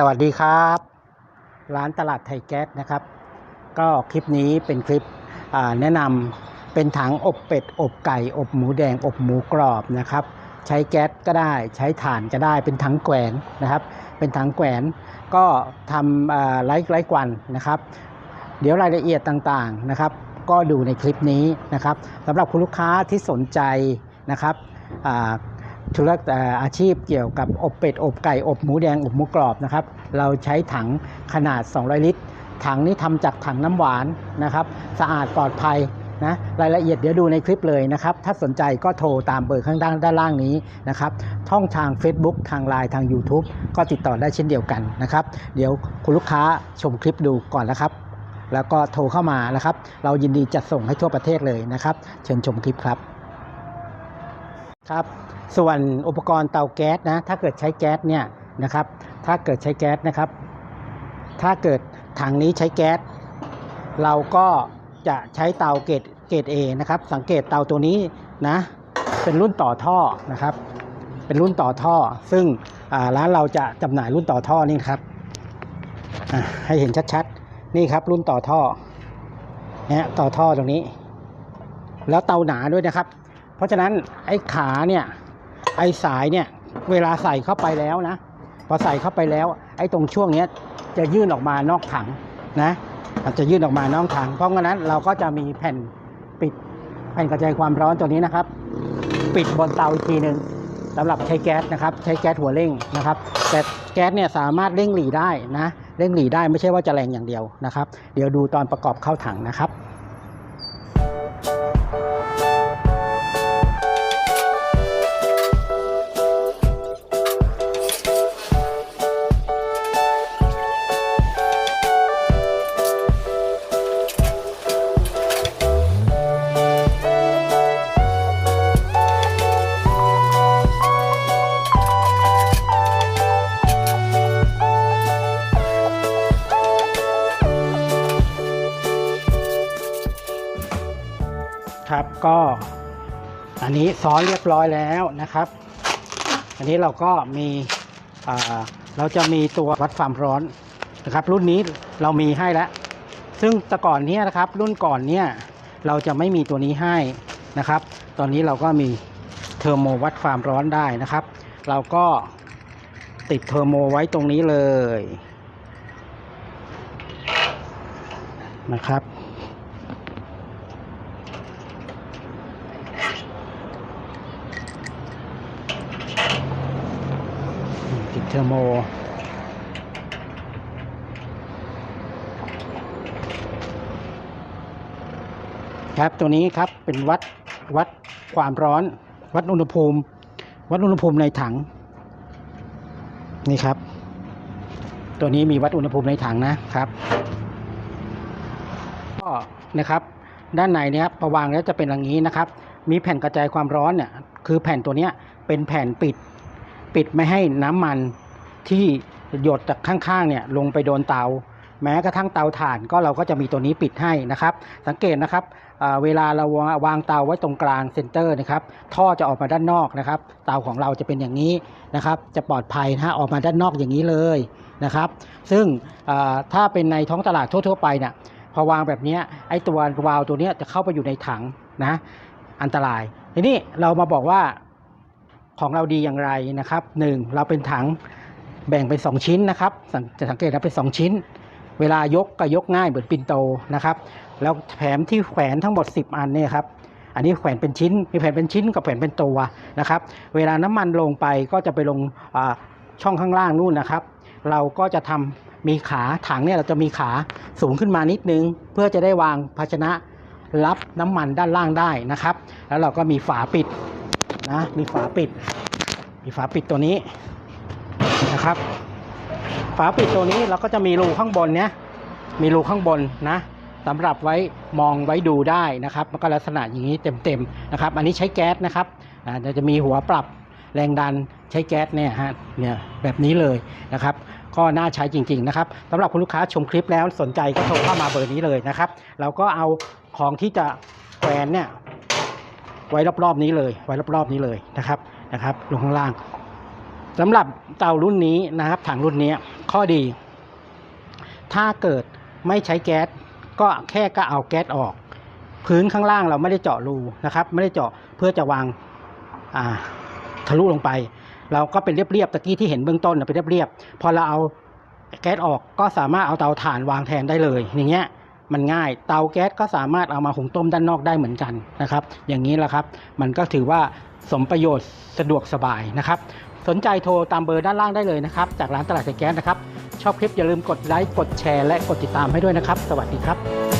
สวัสดีครับ ร้านตลาดไทยแก๊สนะครับ ก็คลิปนี้เป็นคลิปแนะนำเป็นถังอบเป็ด อบไก่ อบหมูแดง อบหมูกรอบนะครับ ใช้แก๊สก็ได้ใช้ถ่านก็ได้เป็นถังแกวนนะครับ เป็นถังแกวนก็ทำไร้ไร้กวันนะครับ เดี๋ยวรายละเอียดต่างๆนะครับ ก็ดูในคลิปนี้นะครับสำหรับคุณลูกค้าที่สนใจนะครับ ธุรกิจอาชีพเกี่ยวกับอบเป็ดอบไก่อบหมูแดงอบหมูกรอบนะครับ เราใช้ถังขนาด 200 ลิตร ถังนี้ทำจากถังน้ำหวานนะครับ สะอาดปลอดภัยนะรายละเอียดเดี๋ยวดูในคลิปเลยนะครับ ถ้าสนใจก็โทรตามเบอร์ข้างด้านด้านล่างนี้นะครับท่องทาง Facebook ทาง Line ทาง YouTube ก็ติดต่อได้เช่นเดียวกันนะครับ เดี๋ยวคุณลูกค้าชมคลิปดูก่อนนะครับ แล้วก็โทรเข้ามานะครับ เรายินดีจัดส่งให้ทั่วประเทศเลยนะครับ เชิญชมคลิปครับ ครับส่วนอุปกรณ์เตาแก๊สนะถ้าเกิดใช้แก๊สเนี่ยนะครับ ถ้าเกิดใช้แก๊สนะครับ ถ้าเกิดถังนี้ใช้แก๊สเราก็จะใช้เตาเกรดเกรด A นะครับ สังเกตเตาตัวนี้นะเป็นรุ่นต่อท่อนะครับ เป็นรุ่นต่อท่อ ซึ่งร้านเราจะจำหน่ายรุ่นต่อท่อนี่ครับให้เห็นชัดๆนี่ครับ รุ่นต่อท่อเนี่ยต่อท่อตรงนี้ แล้วเตาหนาด้วยนะครับ เพราะฉะนั้นไอ้ขาเนี่ยไอ้สายเนี่ยเวลาใส่เข้าไปแล้วนะพอใส่เข้าไปแล้ว ไอ้ตรงช่วงเนี้ยจะยื่นออกมานอกถังนะจะยื่นออกมานอกถัง เพราะงั้นเราก็จะมีแผ่นปิดแผ่นกระจายความร้อนตัวนี้นะครับ ปิดบนเตาอีกทีหนึ่งสำหรับใช้แก๊สนะครับ ใช้แก๊สหัวเร่งนะครับ แต่แก๊สเนี่ยสามารถเร่งหลีได้นะเร่งหลีได้ไม่ใช่ว่าจะแรงอย่างเดียวนะครับ เดี๋ยวดูตอนประกอบเข้าถังนะครับ ครับ ก็อันนี้ซ้อนเรียบร้อยแล้วนะครับ อันนี้เราก็มีเราจะมีตัววัดความร้อนนะครับ รุ่นนี้เรามีให้แล้ว ซึ่งแต่ก่อนนี้นะครับ รุ่นก่อนเนี้ยเราจะไม่มีตัวนี้ให้นะครับ ตอนนี้เราก็มีเทอร์โมวัดความร้อนได้นะครับ เราก็ติดเทอร์โมไว้ตรงนี้เลยนะครับ เทอร์โม ครับตัวนี้ครับเป็นวัดวัดความร้อน วัดอุณหภูมิ วัดอุณหภูมิในถัง นี่ครับ ตัวนี้มีวัดอุณหภูมิในถังนะครับก็นะครับ ด้านในเนี้ยพอวางแล้วจะเป็นอย่างนี้นะครับ มีแผ่นกระจายความร้อนเนี่ยคือแผ่นตัวเนี้ยเป็นแผ่นปิด ปิดไม่ให้น้ำมันที่หยดจากข้างๆเนี่ยลงไปโดนเตา แม้กระทั่งเตาถ่านก็เราก็จะมีตัวนี้ปิดให้นะครับ สังเกตนะครับเวลาเราวางเตาไว้ตรงกลางเซนเตอร์นะครับท่อจะออกมาด้านนอกนะครับ เตาของเราจะเป็นอย่างนี้นะครับ จะปลอดภัยนะฮะออกมาด้านนอกอย่างนี้เลยนะครับ ซึ่งถ้าเป็นในท้องตลาดทั่วๆไปเนี่ยพอวางแบบนี้ไอ้ตัววาล์วตัวเนี้ยจะเข้าไปอยู่ในถังนะอันตรายทีนี้เรามาบอกว่า ของเราดีอย่างไรนะครับหนึ่งเราเป็นถังแบ่งเป็นสองชิ้นนะครับ จะสังเกตว่าเป็นสองชิ้น เวลายกก็ยกง่ายเหมือนปินโตนะครับ แล้วแถมที่แขวนทั้งหมด 10 อันเนี่ยครับอันนี้แขวนเป็นชิ้น มีแผ่นเป็นชิ้นกับแผ่นเป็นตัวนะครับ เวลาน้ำมันลงไปก็จะไปลงช่องข้างล่างนู่นนะครับ เราก็จะทำมีขาถังเนี่ยเราจะมีขาสูงขึ้นมานิดนึง เพื่อจะได้วางภาชนะรับน้ำมันด้านล่างได้นะครับ แล้วเราก็มีฝาปิด นะ มีฝาปิด มีฝาปิดตัวนี้นะครับ ฝาปิดตัวนี้เราก็จะมีรูข้างบนเนี้ย มีรูข้างบนนะสำหรับไว้มองไว้ดูได้นะครับ มันก็ลักษณะอย่างนี้เต็มๆนะครับ อันนี้ใช้แก๊สนะครับอาจะมีหัวปรับแรงดันใช้แก๊สเนี่ยฮะเนี่ยแบบนี้เลยนะครับ ก็น่าใช้จริง ๆ นะครับสำหรับคุณลูกค้าชมคลิปแล้วสนใจก็โทรเข้ามาเบอร์นี้เลยนะครับ เราก็เอาของที่จะแขวนเนี่ย ไว้รอบๆนี้เลย ไว้รอบๆนี้เลยนะครับนะครับ ลงข้างล่างสำหรับเตารุ่นนี้นะครับถังรุ่นนี้ข้อดี ถ้าเกิดไม่ใช้แก๊สก็แค่ก็เอาแก๊สออก พื้นข้างล่างเราไม่ได้เจาะรูนะครับ ไม่ได้เจาะเพื่อจะวางอ่าทะลุลงไป เราก็เป็นเรียบๆตะกี้ที่เห็นเบื้องต้นเป็นเรียบๆพอเราเอาแก๊สออกก็สามารถเอาเตาถ่านวางแทนได้เลยอย่างเงี้ย มันง่าย เตาแก๊สก็สามารถเอามาหุงต้มด้านนอกได้เหมือนกันนะครับ อย่างนี้แหละครับ มันก็ถือว่าสมประโยชน์สะดวกสบายนะครับ สนใจโทรตามเบอร์ด้านล่างได้เลยนะครับ จากร้านตลาดแก๊สนะครับ ชอบคลิปอย่าลืมกดไลค์กดแชร์และกดติดตามให้ด้วยนะครับ สวัสดีครับ